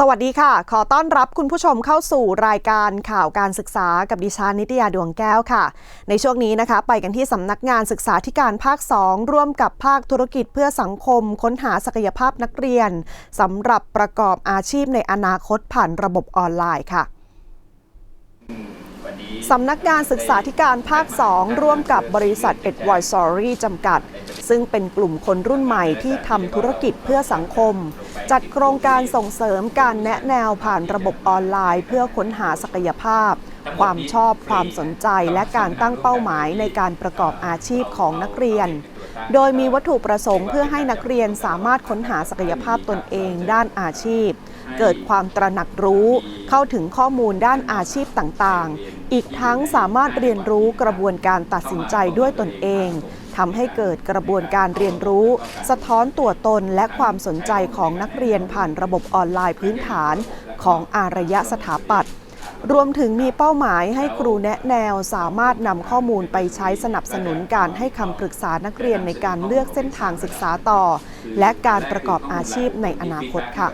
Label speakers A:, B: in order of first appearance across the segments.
A: สวัสดีค่ะ ขอต้อนรับคุณผู้ชมเข้าสู่รายการข่าวการศึกษากับดิฉันนิตยาดวงแก้วค่ะ ในช่วงนี้นะคะ ไปกันที่สำนักงานศึกษาธิการภาค 2 ร่วมกับภาคธุรกิจเพื่อสังคม ค้นหาศักยภาพนักเรียนสำหรับประกอบอาชีพในอนาคตผ่านระบบออนไลน์ค่ะสำนักงานศึกษาธิการภาค 2 ร่วมกับบริษัท Advisory จำกัด ซึ่งเป็นกลุ่มคนรุ่นใหม่ที่ทำธุรกิจเพื่อสังคม จัดโครงการส่งเสริมการแนะแนวผ่านระบบออนไลน์ เพื่อค้นหาศักยภาพ ความชอบความสนใจและการตั้งเป้าหมายในการประกอบอาชีพของนักเรียน โดยมีวัตถุประสงค์เพื่อให้นักเรียนสามารถค้นหาศักยภาพตนเองด้านอาชีพ เกิดความตระหนักรู้เข้าถึงข้อมูลด้านอาชีพต่างๆ อีกทั้งสามารถเรียนรู้กระบวนการตัดสินใจด้วยตนเอง ทำให้เกิดกระบวนการเรียนรู้ สะท้อนตัวตนและความสนใจของนักเรียนผ่านระบบออนไลน์พื้นฐานของอารยะสถาปัตย์รวมถึงมีเป้าหมายให้ครูแนะแนวสามารถนำข้อมูลไปใช้สนับสนุนการให้คำปรึกษานักเรียนในการเลือกเส้นทางศึกษาต่อ และการประกอบอาชีพในอนาคตค่ะ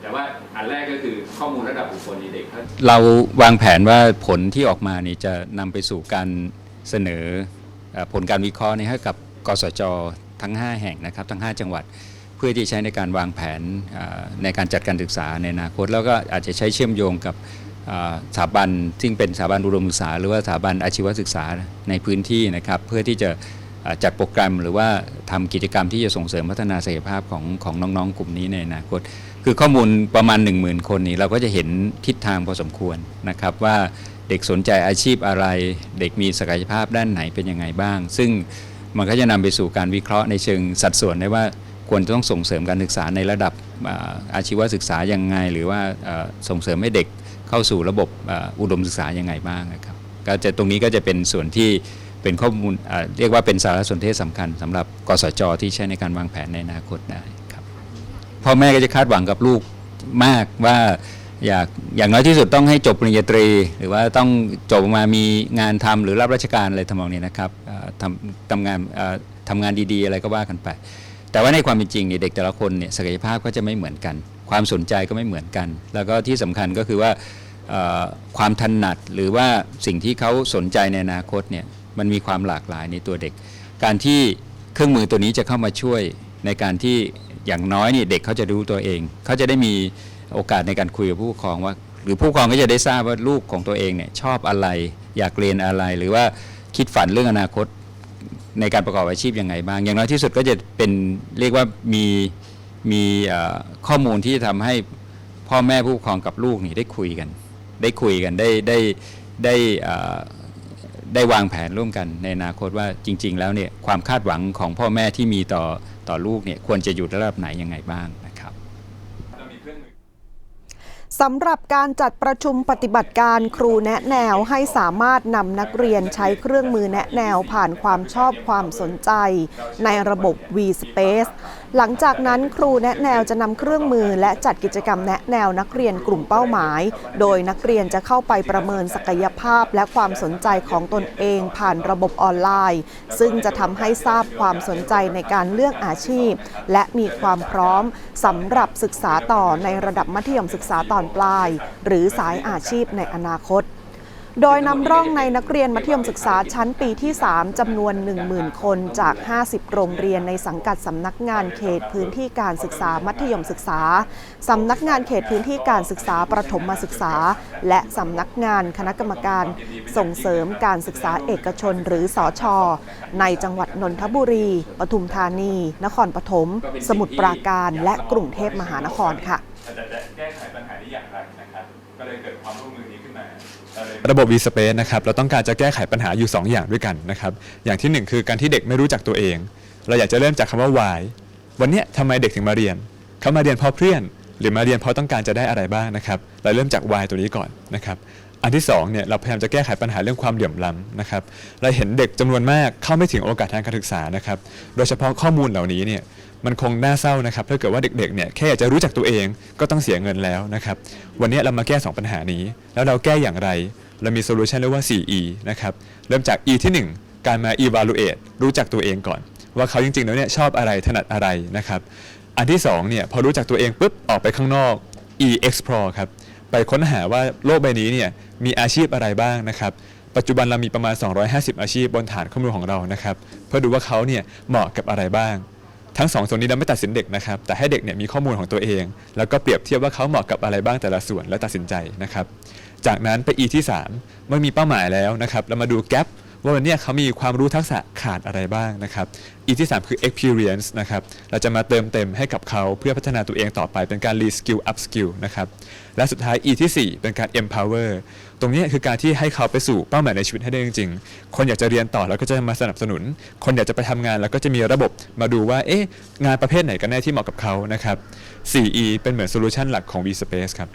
B: แต่ว่าอันแรกก็คือข้อมูลระดับบุคคลในเด็กเรา
C: วางแผนว่าผลที่ออกมานี่จะนำไปสู่การเสนอผลการวิเคราะห์นี้ให้กับกสจทั้ง 5 แห่งนะครับทั้ง 5 จังหวัดเพื่อที่ใช้ในการวางแผนในการจัดการศึกษาในอนาคต แล้วก็อาจจะใช้เชื่อมโยงกับสถาบันซึ่งเป็นสถาบันอุดมศึกษา หรือว่าสถาบันอาชีวศึกษาในพื้นที่นะครับ เพื่อที่จะ จัดโปรแกรมหรือว่าทำกิจกรรมที่จะส่งเสริมพัฒนาศักยภาพของของน้องๆ กลุ่มนี้ในอนาคต คือข้อมูลประมาณ 1 0,000 คนนี้เราก็จะเห็นทิศทางพอสมควรนะครับว่าเด็กสนใจอาชีพอะไร เด็กมีศักยภาพด้านไหนเป็นยังไงบ้าง ซึ่งมันก็จะนำไปสู่การวิเคราะห์ในเชิงสัดส่วนได้ว่าควรจะต้องส่งเสริมการศึกษาในระดับอาชีวศึกษายังไง หรือว่าส่งเสริมให้เด็กเข้าสู่ระบบอุดมศึกษายังไงบ้างนะครับก็จะตรงนี้ก็จะเป็นส่วนที่ เป็นข้อมูลเรียกว่าเป็นสารสนเทศสำคัญสำหรับกสจที่ใช้ในการวางแผนในอนาคตได้ครับพ่อแม่ก็จะคาดหวังกับลูกมากว่าอยากอย่างน้อยที่สุดต้องให้จบปริญญาตรี หรือว่าต้องจบมามีงานทำหรือรับราชการอะไรทำนองนี้นะครับทำทำงานทำงานดีๆ อะไรก็ว่ากันไป แต่ว่าในความเป็นจริงเนี่ยเด็กแต่ละคนเนี่ยศักยภาพก็จะไม่เหมือนกัน ความสนใจก็ไม่เหมือนกัน แล้วก็ที่สำคัญก็คือว่าความถนัดหรือว่าสิ่งที่เขาสนใจในอนาคตเนี่ย มันมีความหลากหลายในตัวเด็ก การที่เครื่องมือตัวนี้จะเข้ามาช่วยในการที่อย่างน้อยนี่เด็กเขาจะรู้ตัวเอง เขาจะได้มีโอกาสในการคุยกับผู้ปกครองว่า หรือผู้ปกครองก็จะได้ทราบว่าลูกของตัวเองเนี่ยชอบอะไร อยากเรียนอะไร หรือว่าคิดฝันเรื่องอนาคตในการประกอบอาชีพยังไงบ้าง อย่างน้อยที่สุดก็จะเป็นเรียกว่ามีมีข้อมูลที่จะทำให้พ่อแม่ผู้ปกครองกับลูกนี่ได้คุยกัน ได้คุยกันได้ได้ได้อ่อ ได้วางแผนร่วมกันในอนาคตว่าจริง ๆ แล้วเนี่ยความคาดหวังของพ่อแม่ที่มีต่อต่อลูกเนี่ยควรจะอยู่ระดับไหนยังไงบ้างนะครับ
B: เรามีเครื่องมือ
A: สำหรับการจัดประชุมปฏิบัติการครูแนะแนวให้สามารถนำนักเรียนใช้เครื่องมือแนะแนวผ่านความชอบความสนใจ ในระบบ V-Space หลังจากนั้นครูแนะแนวจะนำเครื่องมือและจัดกิจกรรมแนะแนวนักเรียนกลุ่มเป้าหมาย โดยนักเรียนจะเข้าไปประเมินศักยภาพและความสนใจของตนเองผ่านระบบออนไลน์ ซึ่งจะทำให้ทราบความสนใจในการเลือกอาชีพ และมีความพร้อมสำหรับศึกษาต่อในระดับมัธยมศึกษาตอนปลาย หรือสายอาชีพในอนาคต โดยนำร่องในนักเรียนมัธยมศึกษาชั้นปีที่ 3จำนวน 10,000 คนจาก 50 โรงเรียนในสังกัดสำนักงานเขตพื้นที่การศึกษามัธยมศึกษา สำนักงานเขตพื้นที่การศึกษาประถมศึกษา และสำนักงานคณะกรรมการ ส่งเสริมการศึกษาเอกชนหรือสอชอในจังหวัดนนทบุรี ปทุมธานี นครปฐม สมุทรปราการ และกรุงเทพมหานครค่ะ
B: วมมือนี้ขึ้นมาเระ
D: บบ vSpace นะครับเราต้องการจะแก้ไขปัญหาอยู่ 2 อย่างด้วยกันนะครับอย่างทีหนึ่1 คือการที่เด็กไม่รู้จักตัวเอง เราอยากจะเริ่มจากคำว่า why วันนี้ทำไมเด็กถึงมาเรียน เขามาเรียนเพราะเพื่อน หรือมาเรียนเพราะต้องการจะได้อะไรบ้างนะครับเราเริ่มจาก why ตัวนี้ก่อนนะครับอันที่2เนี่ยเราพยายามจะแก้ไขปัญหาเรื่องความเหลื่อมล้ำนะครับเราเห็นเด็กจำนวนมากเข้าไม่ถึงโอกาสทางการศึกษานะครับโดยเฉพาะข้อมูลเหล่านี้เนี่ย มันคงน่าเศร้านะครับถ้าเกิดว่าเด็กๆเนี่ยแค่อยากจะรู้จักตัวเองก็ต้องเสียเงินแล้วนะครับวันนี้เรามาแก้สองปัญหานี้ แล้วเราแก้อย่างไร เรามีโซลูชันเรียกว่า 4E นะครับเริ่มจาก E ที่ 1 การมา evaluate รู้จักตัวเองก่อน ว่าเขาจริงๆแล้วเนี่ยชอบอะไรถนัดอะไรนะครับอันที่2เนี่ยพอรู้จักตัวเองปุ๊บออกไปข้างนอก e explore ครับไปค้นหาว่าโลกใบนี้เนี่ยมีอาชีพอะไรบ้างนะครับปัจจุบันเรามีประมาณ 250 อาชีพบนฐานข้อมูลของเรานะครับเพื่อดูว่าเขาเนี่ยเหมาะกับอะไรบ้าง ทั้งสองส่วนนี้เราไม่ตัดสินเด็กนะครับ แต่ให้เด็กเนี่ยมีข้อมูลของตัวเอง แล้วก็เปรียบเทียบว่าเขาเหมาะกับอะไรบ้างแต่ละส่วนแล้วตัดสินใจนะครับ จากนั้นไป E ที่ 3 เมื่อมีเป้าหมายแล้วนะครับ เรามาดูแกล ว่าวันนี้เขามีความรู้ทักษะขาดอะไรบ้างนะครับ E ที่ 3 คือ experience นะครับเราจะมาเติมเต็มให้กับเขาเพื่อพัฒนาตัวเองต่อไปเป็นการ re skill up skill นะครับและสุดท้าย E ทีสี่ 4 เป็นการ empower ตรงนี้คือการที่ให้เขาไปสู่เป้าหมายในชีวิตให้ได้จริง ๆ คนอยากจะเรียนต่อแล้วก็จะมาสนับสนุน คนอยากจะไปทำงานแล้วก็จะมีระบบมาดูว่าเอ๊ะงานประเภทไหนกันแน่ที่เหมาะกับเขานะครับ 4E เป็นเหมือนโซลูชันหลักของ V Space ครับ